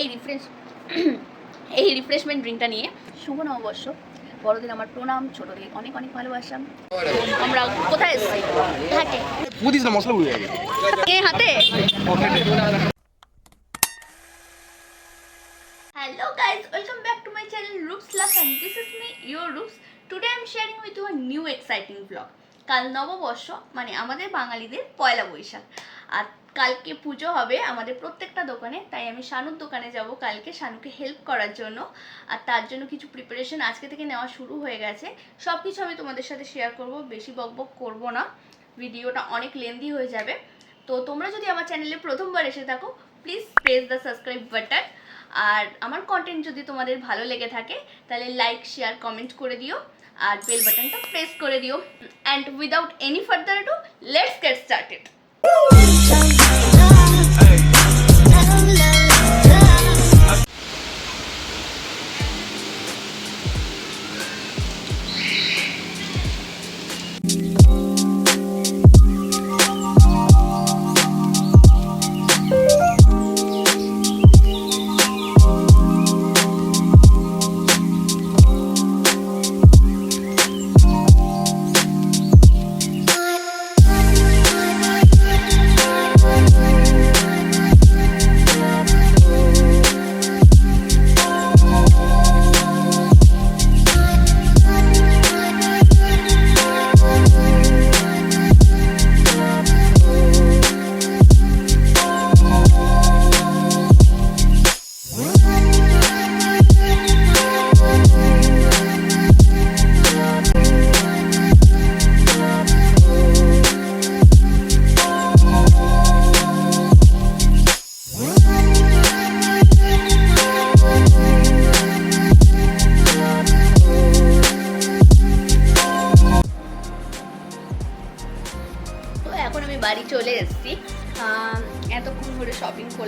এই রিফ্রেশ এই রিফ্রেশমেন্ট ড্রিঙ্কটা নিয়ে শুভ নববর্ষ। বড়দিন আমার প্রণাম ছোট দিয়ে অনেক অনেক ভালোবাসা। আমরা কোথায় এসেছি? হাটে। বুঝিস না মশলা উড়ে গেছে কে হাতে? Hello guys welcome back to my channel Roops love and this is me your Roops today I am sharing with you a new exciting blog কাল নববর্ষ মানে আমাদের বাঙালিদের পয়লা বৈশাখ। আর কালকে পুজো হবে আমাদের প্রত্যেকটা দোকানে, তাই আমি শানুর দোকানে যাব কালকে শানুকে হেল্প করার জন্য। আর তার জন্য কিছু প্রিপারেশন আজকে থেকে নেওয়া শুরু হয়ে গেছে। সব কিছু আমি তোমাদের সাথে শেয়ার করব, বেশি বকবক করব না। ভিডিওটা অনেক লেন্দি হয়ে যাবে। তো তোমরা যদি আমার চ্যানেলে প্রথমবার এসে থাকো please press the subscribe button আর আমার কন্টেন্ট যদি তোমাদের ভালো লেগে থাকে, তাহলে লাইক শেয়ার কমেন্ট করে দিও। আর বেল বাটনটা প্রেস করে দিও। And without any further to let's get started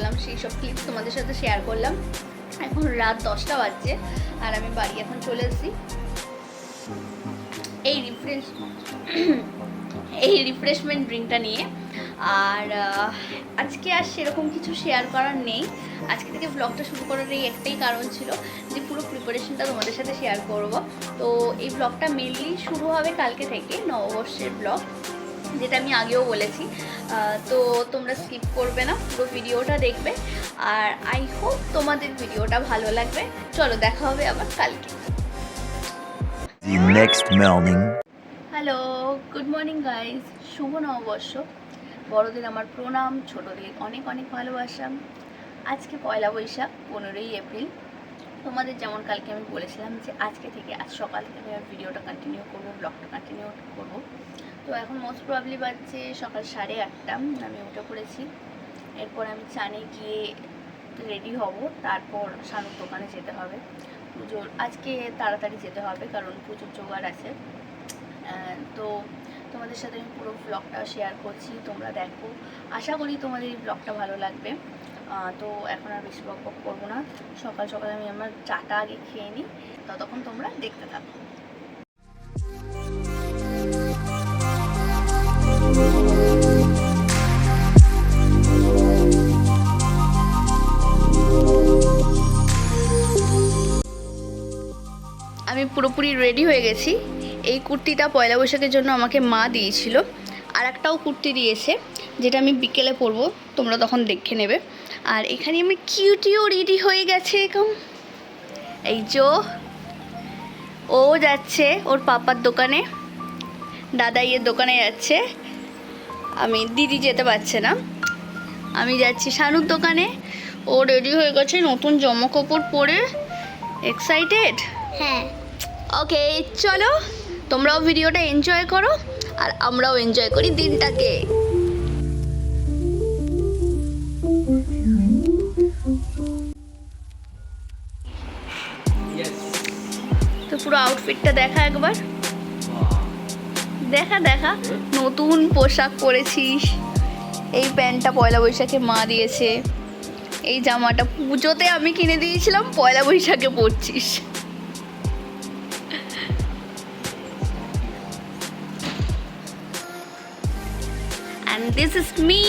করলাম, সেই সব ক্লিপস তোমাদের সাথে শেয়ার করলাম। এখন রাত দশটা বাজছে, আর আমি বাড়ি এখন চলে এসেছি। এই রিফ্রেশ এই রিফ্রেশমেন্ট ড্রিঙ্কটা নিয়ে। আর আজকে আর সেরকম কিছু শেয়ার করার নেই। আজকে থেকে ব্লগটা শুরু করার এই একটাই কারণ ছিল যে পুরো প্রিপারেশনটা তোমাদের সাথে শেয়ার করব। তো এই ব্লগটা মেনলি শুরু হবে কালকে থেকে, নববর্ষের ব্লগ যেটা আমি আগেও বলেছি তো তোমরা স্কিপ করবে না পুরো ভিডিওটা দেখবে। আর আই হোপ তোমাদের ভিডিওটা ভালো লাগবে। চলো দেখা হবে আবার কালকে. হ্যালো গুড মর্নিং গাইজ শুভ নববর্ষ। বড়দের আমার প্রণাম ছোটদের অনেক অনেক ভালোবাসা। আজকে পয়লা বৈশাখ পনেরোই এপ্রিল। তোমাদের যেমন কালকে আমি বলেছিলাম যে আজকে থেকে আজ সকাল থেকে আমি ভিডিওটা কন্টিনিউ করব ব্লগটা কন্টিনিউ করব। তো এখন মোস্ট প্রবলি বাজছে সকাল সাড়ে আটটা, আমি উঠে করেছি। এরপর আমি চানে গিয়ে রেডি হব, তারপর শানুর দোকানে যেতে হবে। পুজোর, আজকে তাড়াতাড়ি যেতে হবে, কারণ পুজোর জোগাড় আছে। তো তোমাদের সাথে আমি পুরো ব্লগটা শেয়ার করছি, তোমরা দেখো। আশা করি তোমাদের এই ব্লগটা ভালো লাগবে। তো এখন আর বেশি বক বক করব না। সকাল সকাল আমি আমার চাটা আগে খেয়ে নিই, ততক্ষণ তোমরা দেখতে থাকো। আমি পুরোপুরি রেডি হয়ে গেছি। এই কুর্তিটা পয়লা বৈশাখের জন্য আমাকে মা দিয়েছিল। আর একটাও কুর্তি দিয়েছে, যেটা আমি বিকেলে পরবো, তোমরা তখন দেখে নেবে। আর এখানে আমি কিউটিও রেডি হয়ে গেছে, এরকম। এই যো ও। যাচ্ছে ওর পাপার দোকানে। দাদা ইয়ের দোকানে যাচ্ছে। আমি দিদি যেতে পারছে না। আমি যাচ্ছি শানুর দোকানে। ও রেডি হয়ে গেছে নতুন জামা কাপড় পরে। এক্সাইটেড হ্যাঁ। ওকে চলো। তোমরাও ভিডিওটা এনজয় করো আর আমরাও এনজয় করি দিনটাকে। তো পুরো আউটফিটটা দেখা একবার। দেখা দেখা, নতুন পোশাক পরেছিস। এই প্যান্টটা পয়লা বৈশাখে মা দিয়েছে। এই জামাটা পুজোতে আমি কিনে দিয়েছিলাম, পয়লা বৈশাখে পরছিস। And this is me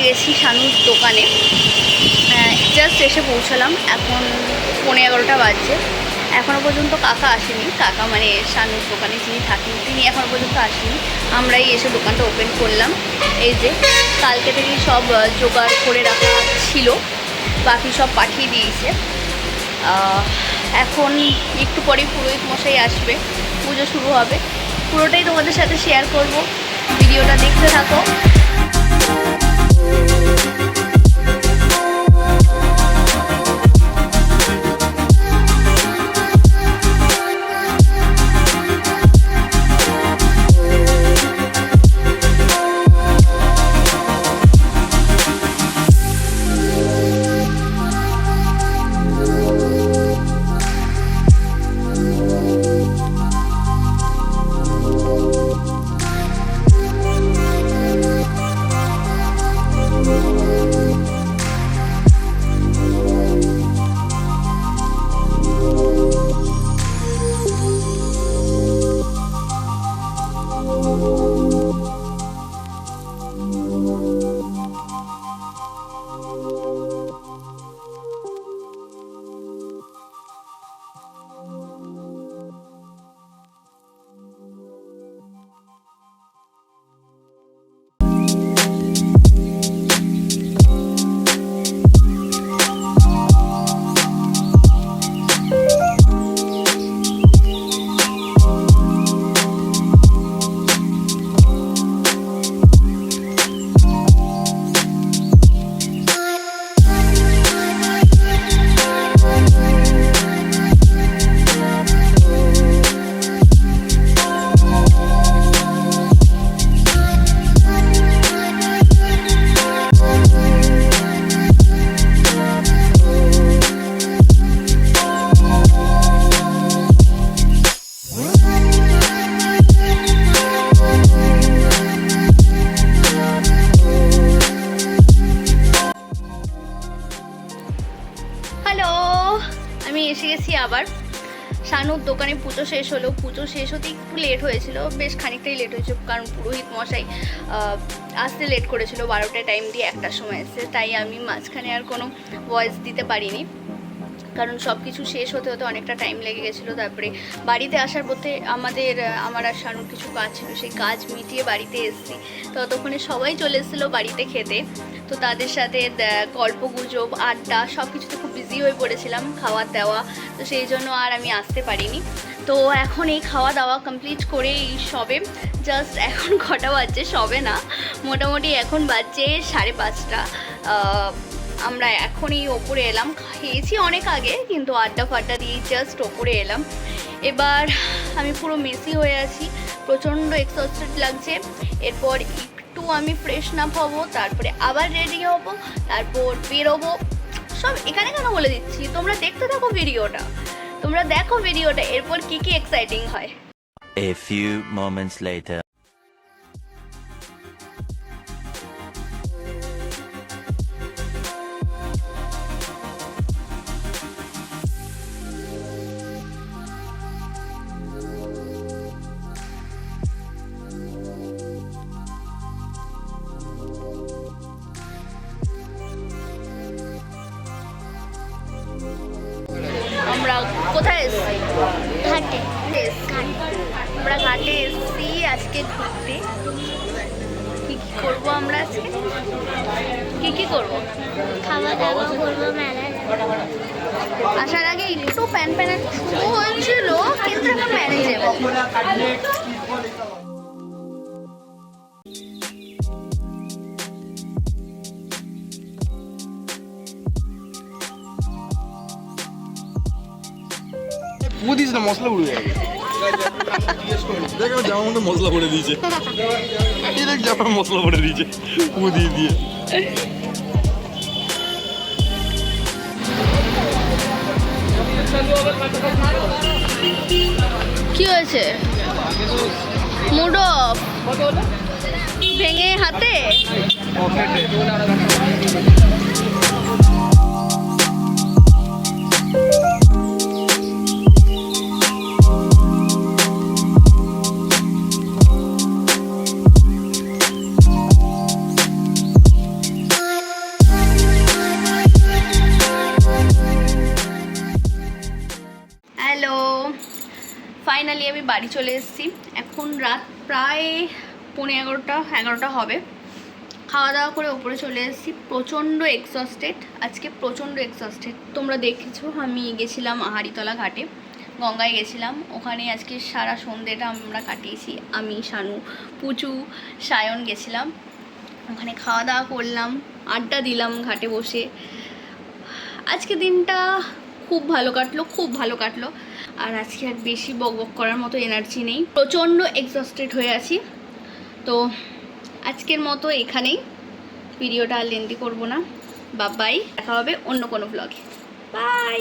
এসে গেছি শানুর দোকানে। জাস্ট এসে পৌঁছালাম। এখন পনেরো এগারোটা বাজছে। এখনও পর্যন্ত কাকা আসেনি। কাকা মানে শানুর দোকানে যিনি থাকেন, তিনি এখনও পর্যন্ত আসেনি। আমরাই এসে দোকানটা ওপেন করলাম। এই যে, কালকে থেকেই সব জোগাড় করে রাখা ছিল। বাকি সব পাঠিয়ে দিয়েছে। এখন একটু পরেই পুরোহিত মশাই আসবে। পুজো শুরু হবে। পুরোটাই তোমাদের সাথে শেয়ার করব। ভিডিওটা দেখতে থাকো। হ্যালো এসে গেছি আবার। শানুর দোকানে পুজো শেষ হলো। পুজো শেষ হতে একটু লেট হয়েছিল। বেশ খানিকটাই লেট হয়েছিল কারণ পুরোহিত মশাই আসতে লেট করেছিল। বারোটা টাইম দিয়ে একটার সময় এসেছে। তাই আমি মাঝখানে আর কোনো ভয়েস দিতে পারিনি। কারণ সব কিছু শেষ হতে হতে অনেকটা টাইম লেগে গেছিল। তারপরে বাড়িতে আসার পথে আমাদের আমার আর শানুর কিছু কাজ ছিল, সেই কাজ মিটিয়ে বাড়িতে এসেছি। ততক্ষণে সবাই চলে এসেছিল বাড়িতে খেতে। তো তাদের সাথে গল্প গুজব, আড্ডা সব কিছুতে খুব বিজি হয়ে পড়েছিলাম, খাওয়া দাওয়া। তো সেই জন্য আর আমি আসতে পারিনি। তো এখন এই খাওয়া দাওয়া কমপ্লিট করে এই সবে। জাস্ট এখন কটা বাজছে, সবে না। মোটামুটি এখন বাজছে সাড়ে পাঁচটা। আমরা এখনই ওপরে এলাম। খেয়েছি অনেক আগে, কিন্তু আড্ডা ফাড্ডা দিয়ে জাস্ট ওপরে এলাম। এবার আমি পুরো মেসি হয়ে আছি, প্রচণ্ড এক্সস্টেড লাগছে। এরপর একটু আমি ফ্রেশ না হব, তারপরে আবার রেডি হব, তারপর বেরোবো। সব এখানে কেন বলে দিচ্ছি? তোমরা দেখতে থাকো ভিডিওটা তোমরা দেখো ভিডিওটা এরপর কি কি এক্সাইটিং হয়। A few moments later. আজকে ঘুরতে কি কি করব আমরা আজকে? কি কি করব? খাওয়া দাওয়া করব মেলায় আসার আগে একটু প্যান প্যান শুরু হয়েছিল কিন্তু এখন ম্যানেজেবল পুরো দিস না মশলা উড়ে যাবে দেখ আমার জামার মধ্যে মশলা ভরে দিয়েছে। এই দেখ জামার মশলা ভরে দিয়েছে। দিয়ে দিয়ে। কি হয়েছে? Mood off? ভেঙে হাতে? প্রায় পৌনে এগারোটা এগারোটা হবে। খাওয়া দাওয়া করে ওপরে চলে এসেছি। প্রচণ্ড এক্সস্টেড আজকে প্রচণ্ড এক্সস্টেড তোমরা দেখেছ, আমি গেছিলাম আহারিতলা ঘাটে। গঙ্গায় গেছিলাম। ওখানে আজকে সারা সন্ধ্যেটা আমরা কাটিয়েছি। আমি, শানু, পুচু, সায়ন গেছিলাম। ওখানে খাওয়া দাওয়া করলাম। আড্ডা দিলাম ঘাটে বসে। আজকে দিনটা খুব ভালো কাটলো, খুব ভালো কাটলো। আর আজকে আর বেশি বক বক করার মতো এনার্জি নেই। প্রচণ্ড এক্সস্টেড হয়ে আছি। তো আজকের মতো এখানেই। ভিডিওটা আর লেন্দি করব না। বা বাই দেখা হবে অন্য কোনো ব্লগে বাই